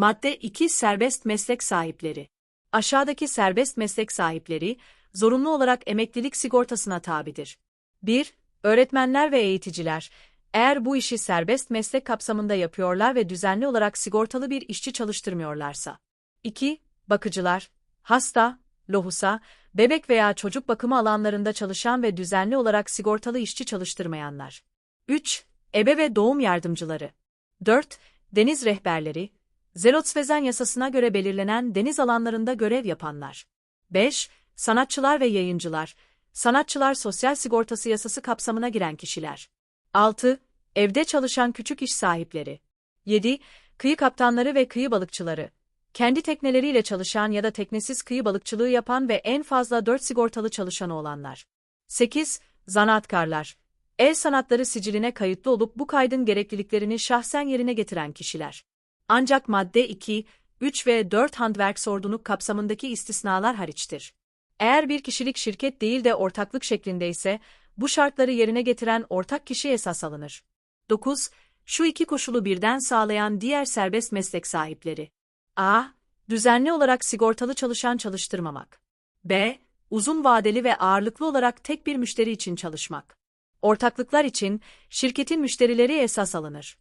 Madde 2 Serbest meslek sahipleri. Aşağıdaki serbest meslek sahipleri, zorunlu olarak emeklilik sigortasına tabidir. 1. Öğretmenler ve eğiticiler. Eğer bu işi serbest meslek kapsamında yapıyorlar ve düzenli olarak sigortalı bir işçi çalıştırmıyorlarsa. 2. Bakıcılar. Hasta, lohusa, bebek veya çocuk bakımı alanlarında çalışan ve düzenli olarak sigortalı işçi çalıştırmayanlar. 3. Ebe ve doğum yardımcıları. 4. Deniz rehberleri. Zelotsvezen yasasına göre belirlenen deniz alanlarında görev yapanlar. 5. Sanatçılar ve yayıncılar. Sanatçılar sosyal sigortası yasası kapsamına giren kişiler. 6. Evde çalışan küçük iş sahipleri. 7. Kıyı kaptanları ve kıyı balıkçıları. Kendi tekneleriyle çalışan ya da teknesiz kıyı balıkçılığı yapan ve en fazla 4 sigortalı çalışanı olanlar. 8. Zanaatkarlar. El sanatları siciline kayıtlı olup bu kaydın gerekliliklerini şahsen yerine getiren kişiler. Ancak madde 2, 3 ve 4 handwerk sordunluk kapsamındaki istisnalar hariçtir. Eğer bir kişilik şirket değil de ortaklık şeklinde ise, bu şartları yerine getiren ortak kişi esas alınır. 9. Şu iki koşulu birden sağlayan diğer serbest meslek sahipleri. A. Düzenli olarak sigortalı çalışan çalıştırmamak. B. Uzun vadeli ve ağırlıklı olarak tek bir müşteri için çalışmak. Ortaklıklar için şirketin müşterileri esas alınır.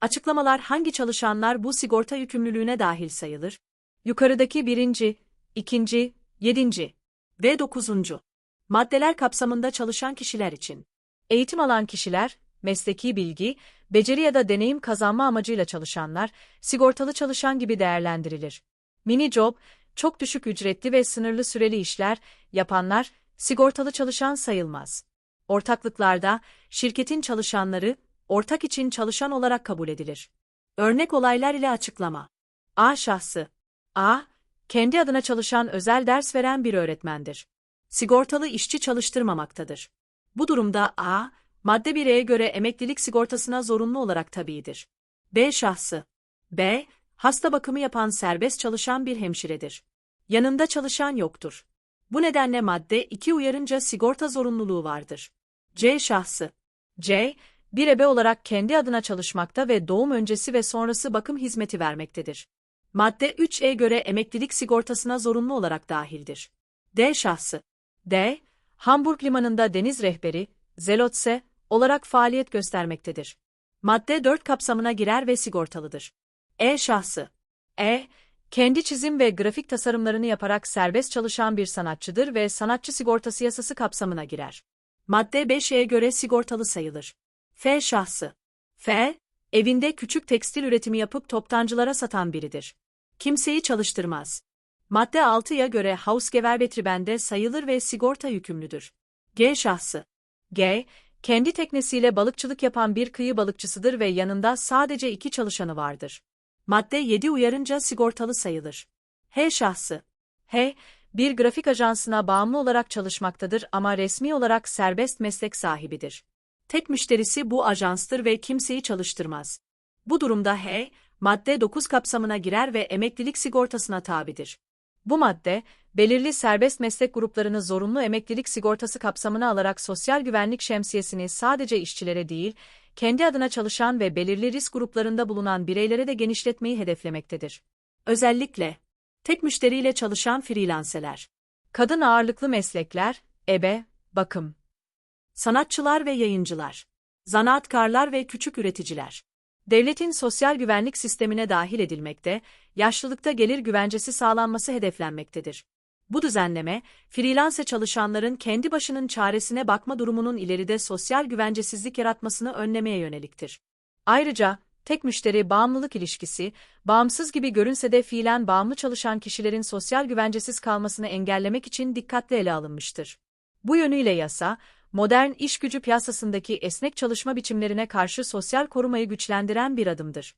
Açıklamalar hangi çalışanlar bu sigorta yükümlülüğüne dahil sayılır? Yukarıdaki birinci, ikinci, yedinci ve dokuzuncu maddeler kapsamında çalışan kişiler için. Eğitim alan kişiler, mesleki bilgi, beceri ya da deneyim kazanma amacıyla çalışanlar, sigortalı çalışan gibi değerlendirilir. Mini job, çok düşük ücretli ve sınırlı süreli işler yapanlar, sigortalı çalışan sayılmaz. Ortaklıklarda, şirketin çalışanları, ortak için çalışan olarak kabul edilir. Örnek olaylar ile açıklama. A şahsı. A, kendi adına çalışan özel ders veren bir öğretmendir. Sigortalı işçi çalıştırmamaktadır. Bu durumda A, madde 1'e göre emeklilik sigortasına zorunlu olarak tabidir. B şahsı. B, hasta bakımı yapan serbest çalışan bir hemşiredir. Yanında çalışan yoktur. Bu nedenle madde 2 uyarınca sigorta zorunluluğu vardır. C şahsı. C, bir ebe olarak kendi adına çalışmakta ve doğum öncesi ve sonrası bakım hizmeti vermektedir. Madde 3'e göre emeklilik sigortasına zorunlu olarak dahildir. D şahsı. D. Hamburg limanında deniz rehberi, zelotse, olarak faaliyet göstermektedir. Madde 4 kapsamına girer ve sigortalıdır. E şahsı. E, kendi çizim ve grafik tasarımlarını yaparak serbest çalışan bir sanatçıdır ve sanatçı sigortası yasası kapsamına girer. Madde 5'e göre sigortalı sayılır. F şahsı. F, evinde küçük tekstil üretimi yapıp toptancılara satan biridir. Kimseyi çalıştırmaz. Madde 6'ya göre Hausgewerbetriebende sayılır ve sigorta yükümlüdür. G şahsı. G, kendi teknesiyle balıkçılık yapan bir kıyı balıkçısıdır ve yanında sadece iki çalışanı vardır. Madde 7 uyarınca sigortalı sayılır. H şahsı. H, bir grafik ajansına bağımlı olarak çalışmaktadır ama resmi olarak serbest meslek sahibidir. Tek müşterisi bu ajanstır ve kimseyi çalıştırmaz. Bu durumda H, madde 9 kapsamına girer ve emeklilik sigortasına tabidir. Bu madde, belirli serbest meslek gruplarını zorunlu emeklilik sigortası kapsamına alarak sosyal güvenlik şemsiyesini sadece işçilere değil, kendi adına çalışan ve belirli risk gruplarında bulunan bireylere de genişletmeyi hedeflemektedir. Özellikle, tek müşteriyle çalışan freelanceler, kadın ağırlıklı meslekler, ebe, bakım, sanatçılar ve yayıncılar, zanaatkarlar ve küçük üreticiler. Devletin sosyal güvenlik sistemine dahil edilmekte, yaşlılıkta gelir güvencesi sağlanması hedeflenmektedir. Bu düzenleme, freelance çalışanların kendi başının çaresine bakma durumunun ileride sosyal güvencesizlik yaratmasını önlemeye yöneliktir. Ayrıca, tek müşteri bağımlılık ilişkisi, bağımsız gibi görünse de fiilen bağımlı çalışan kişilerin sosyal güvencesiz kalmasını engellemek için dikkatli ele alınmıştır. Bu yönüyle yasa, modern iş gücü piyasasındaki esnek çalışma biçimlerine karşı sosyal korumayı güçlendiren bir adımdır.